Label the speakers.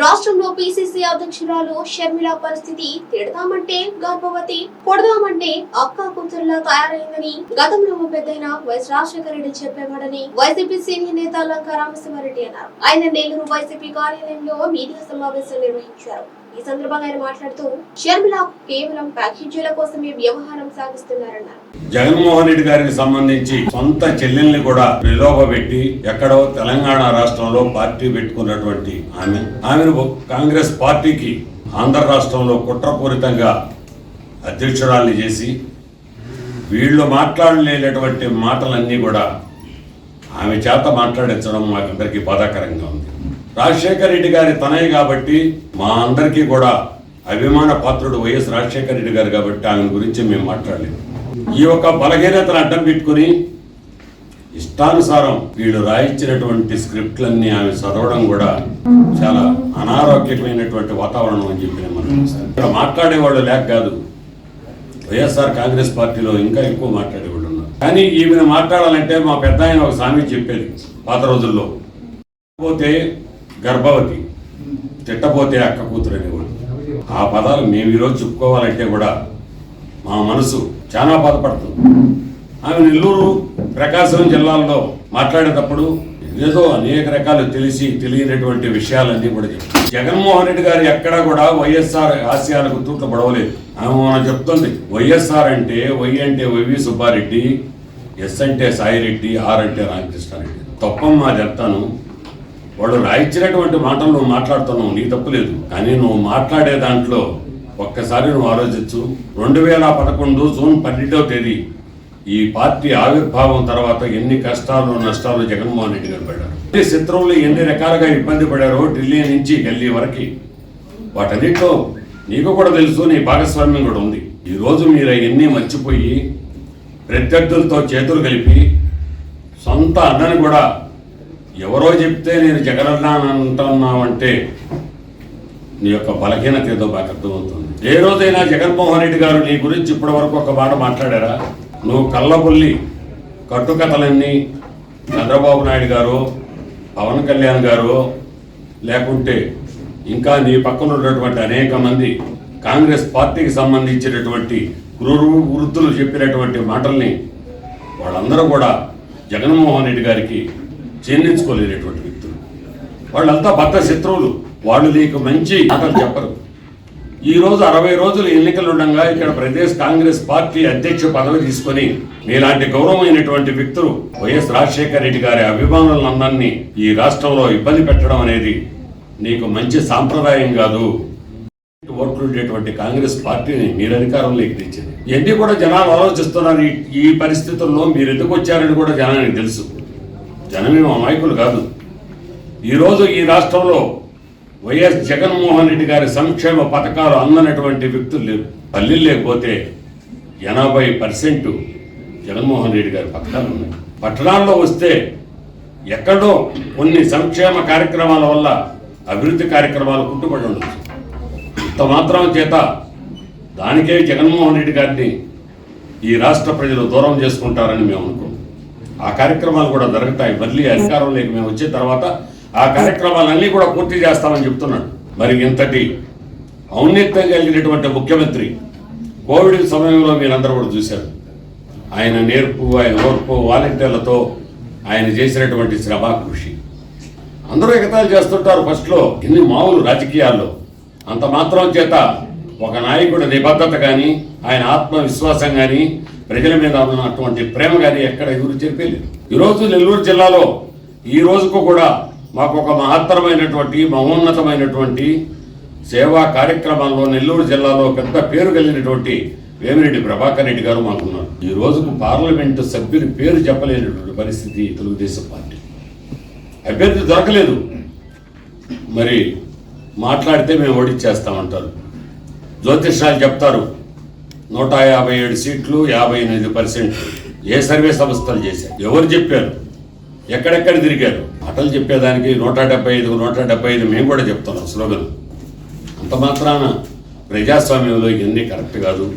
Speaker 1: రాష్ట్రంలో పిసిసి అధ్యక్షురాలు షర్మిల పరిస్థితి తిడతామంటే గర్భవతి పొడదామంటే అక్క కూతురులా తయారైందని గతంలో పెద్దయిన వైఎస్ రాజశేఖర రెడ్డి చెప్పేవాడని వైసీపీ సీనియర్ నేత లంకా రామసింహారెడ్డి అన్నారు. ఆయన నెల్లూరు వైసీపీ కార్యాలయంలో మీడియా సమావేశం నిర్వహించారు. ఈ సందర్భంగా ఆయన మాట్లాడుతూ షర్మిల కేవలం ప్యాకేజీల కోసమే వ్యవహారం సాగిస్తున్నారన్నారు.
Speaker 2: జగన్మోహన్ రెడ్డి గారికి సంబంధించి సొంత చెల్లెల్ని కూడా నిలోపబెట్టి ఎక్కడో తెలంగాణ రాష్ట్రంలో పార్టీ పెట్టుకున్నటువంటి ఆమె. ఆమెను కాంగ్రెస్ పార్టీకి ఆంధ్ర రాష్ట్రంలో కుట్రపూరితంగా అధ్యక్షురాల్ని చేసి వీళ్ళు మాట్లాడలేనటువంటి మాటలన్నీ కూడా ఆమె చేత మాట్లాడించడం మాకందరికీ బాధాకరంగా ఉంది. రాజశేఖర రెడ్డి గారి తనయ్య కాబట్టి మా అందరికీ కూడా అభిమాన పాత్రుడు వైఎస్ రాజశేఖర రెడ్డి గారు కాబట్టి ఆమె గురించి మేము మాట్లాడలేదు. ఈ యొక్క బలహీనతను అడ్డం పెట్టుకుని ఇష్టానుసారం వీళ్ళు రాయించినటువంటి స్క్రిప్ట్లన్నీ ఆమె చదవడం కూడా చాలా అనారోగ్యమైనటువంటి వాతావరణం అని చెప్పి మనం ఇక్కడ మాట్లాడేవాళ్ళు లేక కాదు వైఎస్ఆర్ కాంగ్రెస్ పార్టీలో ఇంకా ఎక్కువ మాట్లాడేవాళ్ళు ఉన్నారు. కానీ ఈమెను మాట్లాడాలంటే మా పెద్ద ఆయన ఒక సామెత చెప్పేది పాత రోజుల్లో. పోతే గర్భవతి. తిట్టపోతే అక్క కూతురు అనేవాడు. ఆ పదాలు మేము ఈరోజు చెప్పుకోవాలంటే కూడా మా మనసు చాలా బాధపడుతుంది. ఆమె నెల్లూరు ప్రకాశం జిల్లాల్లో మాట్లాడేటప్పుడు ఏదో అనేక రకాలు తెలిసి తెలియనటువంటి విషయాలన్నీ కూడా చెప్తుంది. జగన్మోహన్ రెడ్డి గారు ఎక్కడా కూడా వైఎస్ఆర్ ఆశయాలకు తూట్లు పడవలేదు. ఆమె మనం చెప్తుంది వైఎస్ఆర్ అంటే వై అంటే వైవి సుబ్బారెడ్డి ఎస్ అంటే సాయిరెడ్డి ఆర్ అంటే రామకృష్ణారెడ్డి. తప్పం మా చెప్తాను వాడు రాయించినటువంటి మాటలు నువ్వు మాట్లాడుతున్నావు నీ తప్పు లేదు. కానీ నువ్వు మాట్లాడే దాంట్లో ఒక్కసారి నువ్వు ఆలోచించు. రెండు వేల పదకొండు జూన్ పన్నెండవ తేదీ ఈ పార్టీ ఆవిర్భావం తర్వాత ఎన్ని కష్టాలు నష్టాలు జగన్మోహన్ రెడ్డి గారు పడ్డారు? ఎన్ని శత్రువులు ఎన్ని రకాలుగా ఇబ్బంది పడారో ఢిల్లీ నుంచి ఢిల్లీ వరకు. వాటన్నిటిలో నీకు కూడా తెలుసు నీ భాగస్వామ్యం కూడా ఉంది. ఈ రోజు మీరు అవన్నీ మర్చిపోయి ప్రత్యర్థులతో చేతులు కలిపి సొంత అన్నని కూడా ఎవరో చెప్తే నేను జగనన్న అంటున్నావంటే నీ యొక్క బలహీనత ఏదో బాగా అర్థమవుతుంది. ఏ రోజైనా జగన్మోహన్ రెడ్డి గారు నీ గురించి ఇప్పటి వరకు ఒక మాట మాట్లాడారా? నువ్వు కళ్ళబుల్లి కట్టుకథలన్నీ చంద్రబాబు నాయుడు గారు పవన్ కళ్యాణ్ గారు లేకుంటే ఇంకా నీ పక్కన ఉన్నటువంటి అనేక మంది కాంగ్రెస్ పార్టీకి సంబంధించినటువంటి గురువు వృద్ధులు చెప్పినటువంటి మాటల్ని వాళ్ళందరూ కూడా జగన్మోహన్ రెడ్డి గారికి జీర్ణించుకోలేనటువంటి వ్యక్తులు. వాళ్ళంతా భర్త శత్రువులు. వాళ్ళు నీకు మంచి మాటలు చెప్పరు. ఈ రోజు అరవై రోజులు ఎన్నికలు ఉండగా ఇక్కడ ప్రదేశ్ కాంగ్రెస్ పార్టీ అధ్యక్ష పదవి తీసుకొని మీలాంటి గౌరవమైనటువంటి వ్యక్తులు వైఎస్ రాజశేఖర రెడ్డి గారి అభిమానులందరినీ ఈ రాష్ట్రంలో ఇబ్బంది పెట్టడం అనేది నీకు మంచి సాంప్రదాయం కాదు. ఓట్లు ఉండేటువంటి కాంగ్రెస్ పార్టీని మీరు అధికారంలోకి తెచ్చింది ఇవన్నీ కూడా జనాలు ఆలోచిస్తున్నారు. ఈ- ఈ పరిస్థితుల్లో మీరు ఎందుకు వచ్చారని కూడా జనానికి తెలుసు. జనమేమో అమాయకులు కాదు. ఈరోజు ఈ రాష్ట్రంలో వైఎస్ జగన్మోహన్ రెడ్డి గారి సంక్షేమ పథకాలు అందనటువంటి వ్యక్తులు లేరు. పల్లెలు లేకపోతే ఎనభై పర్సెంట్ జగన్మోహన్ రెడ్డి గారి పథకాలు ఉన్నాయి. పట్టణాల్లో వస్తే ఎక్కడో కొన్ని సంక్షేమ కార్యక్రమాల వల్ల అభివృద్ధి కార్యక్రమాలు కుట్టుబడి ఉండొచ్చు. ఇంత మాత్రం చేత దానికే జగన్మోహన్ రెడ్డి గారిని ఈ రాష్ట్ర ప్రజలు దూరం చేసుకుంటారని మేము అనుకుంటున్నాం. ఆ కార్యక్రమాలు కూడా జరుగుతాయి. మళ్ళీ అధికారంలోకి మేము వచ్చిన తర్వాత ఆ కార్యక్రమాలన్నీ కూడా పూర్తి చేస్తామని చెప్తున్నాడు. మరి ఇంతటి ఔన్నత్యం కలిగినటువంటి ముఖ్యమంత్రి కోవిడ్ సమయంలో మీరందరూ కూడా చూశారు. ఆయన నేర్పు ఆయన ఓర్పు వాలంటీర్లతో ఆయన చేసినటువంటి శ్రమ కృషి. అందరూ ఎగతాలు చేస్తుంటారు ఫస్ట్లో. ఇన్ని మామూలు రాజకీయాల్లో. అంత మాత్రం చేత ఒక నాయకుడి నిబద్ధత కానీ ఆయన ఆత్మవిశ్వాసం కానీ ప్రజల మీద ఉన్నటువంటి ప్రేమ కానీ ఎక్కడ ఎదురు చెప్పలేదు ఈరోజు నెల్లూరు జిల్లాలో ఈ రోజుకు కూడా మాకు ఒక మహత్తరమైనటువంటి మహోన్నతమైనటువంటి సేవా కార్యక్రమాల్లో నెల్లూరు జిల్లాలో పెద్ద పేరు కలిగినటువంటి వేమిరెడ్డి ప్రభాకర్ రెడ్డి గారు మాకున్నారు ఈ రోజుకు పార్లమెంటు సభ్యుని పేరు చెప్పలేనటువంటి పరిస్థితి తెలుగుదేశం పార్టీ. అభ్యర్థి దొరకలేదు. మరి మాట్లాడితే మేము ఓడిచ్చేస్తామంటారు. జ్యోతిష్యాలు చెప్తారు. నూట యాభై ఏడు సీట్లు యాభై ఎనిమిది పర్సెంట్. ఏ సర్వే సంస్థలు చేశారు? ఎవరు చెప్పారు? ఎక్కడెక్కడ తిరిగారు? అటలు చెప్పేదానికి నూట డెబ్బై ఐదు నూట డెబ్బై ఐదు మేము కూడా చెప్తున్నాం స్లోగన్. అంత మాత్రాన ప్రజాస్వామ్యంలో ఇవన్నీ కరెక్ట్ కాదు.